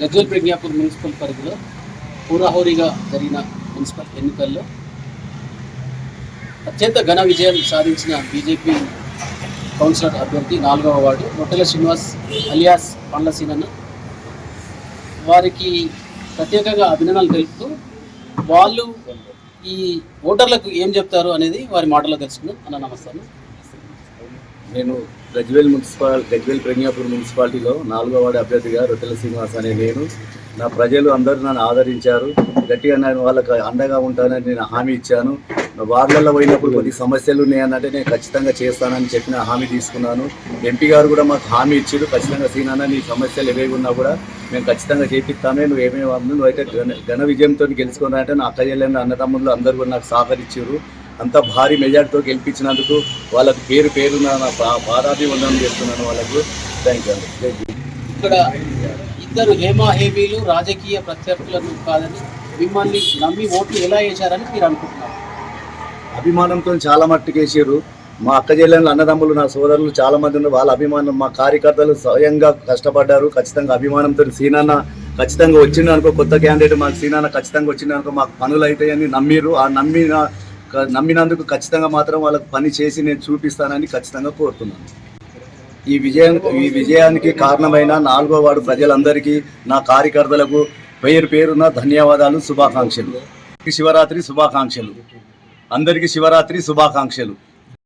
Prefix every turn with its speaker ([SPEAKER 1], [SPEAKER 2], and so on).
[SPEAKER 1] గజ్జల్ Pragnapur municipal పరిధిలో హోరాహోరీగా జరిగిన మున్సిపల్ ఎన్నికల్లో అత్యంత ఘన విజయం సాధించిన బీజేపీ కౌన్సిలర్ అభ్యర్థి నాలుగవ వార్డు రొట్టెల శ్రీనివాస్ అలియాస్ పండ్ల సీనన్న. వారికి ప్రత్యేకంగా అభినందనలు తెలుపుతూ వాళ్ళు ఈ ఓటర్లకు ఏం చెప్తారు అనేది వారి మాటలో తెలుసుకుందాం. అన్న నమస్కారం
[SPEAKER 2] నేను గజ్వేల్ మున్సిపాల్ గజ్వేల్ ప్రజ్ఞాపూర్ మున్సిపాలిటీలో నాలుగో వార్డు అభ్యర్థిగా రొట్టెల శ్రీనివాస్ అనే నేను. నా ప్రజలు అందరూ నన్ను ఆదరించారు. గట్టిగా నేను వాళ్ళకి అండగా ఉంటానని నేను హామీ ఇచ్చాను. వార్డులలో పోయినప్పుడు కొద్ది సమస్యలు ఉన్నాయన్నంటే నేను ఖచ్చితంగా చేస్తానని చెప్పిన హామీ తీసుకున్నాను. ఎంపీ గారు కూడా మాకు హామీ ఇచ్చారు. ఖచ్చితంగా సీనాన్న నీ సమస్యలు ఏవేవి ఉన్నా కూడా మేము ఖచ్చితంగా చేపిస్తామే. నువ్వు ఏమేమి నువ్వు అయితే ఘన ఘన విజయంతో గెలుచుకున్నారంటే నా అక్క చెల్లెలు అన్నదమ్ములు అందరూ కూడా నాకు సహకరించారు. అంత భారీ మెజార్టీతో గెలిపించినందుకు వాళ్ళకు పేరు పేరున నా పాదాభివందనం చేస్తున్నాను వాళ్ళకు. థ్యాంక్ యూ అండి.
[SPEAKER 1] ఇక్కడ ఇద్దరు హేమా హేమీలు రాజకీయ ప్రత్యర్థులను కాదని మిమ్మల్ని నమ్మి ఓట్లు ఎలా వేశారని మీరు అనుకుంటున్నారు?
[SPEAKER 2] అభిమానంతో చాలా మట్టుకు వేసారు మా అక్క చెల్లెళ్ళు అన్నదమ్ములు నా సోదరులు చాలా మంది ఉన్నారు. వాళ్ళ అభిమానం మా కార్యకర్తలు స్వయంగా కష్టపడ్డారు. ఖచ్చితంగా అభిమానంతో సీనాన్న ఖచ్చితంగా వచ్చింది అనుకో కొత్త క్యాండిడేట్ మాకు సీనాన్న ఖచ్చితంగా వచ్చింది అనుకో మాకు పనులు అవుతాయని నమ్మిరు ఆ నమ్మిన నమ్మినందుకు ఖచ్చితంగా మాత్రం వాళ్ళకు పని చేసి నేను చూపిస్తానని ఖచ్చితంగా కోరుతున్నాను. ఈ విజయం ఈ విజయానికి కారణమైన నాలుగో వాడు ప్రజలందరికీ నా కార్యకర్తలకు పేరు పేరున ధన్యవాదాలు శుభాకాంక్షలు. శివరాత్రి శుభాకాంక్షలు. అందరికీ శివరాత్రి శుభాకాంక్షలు.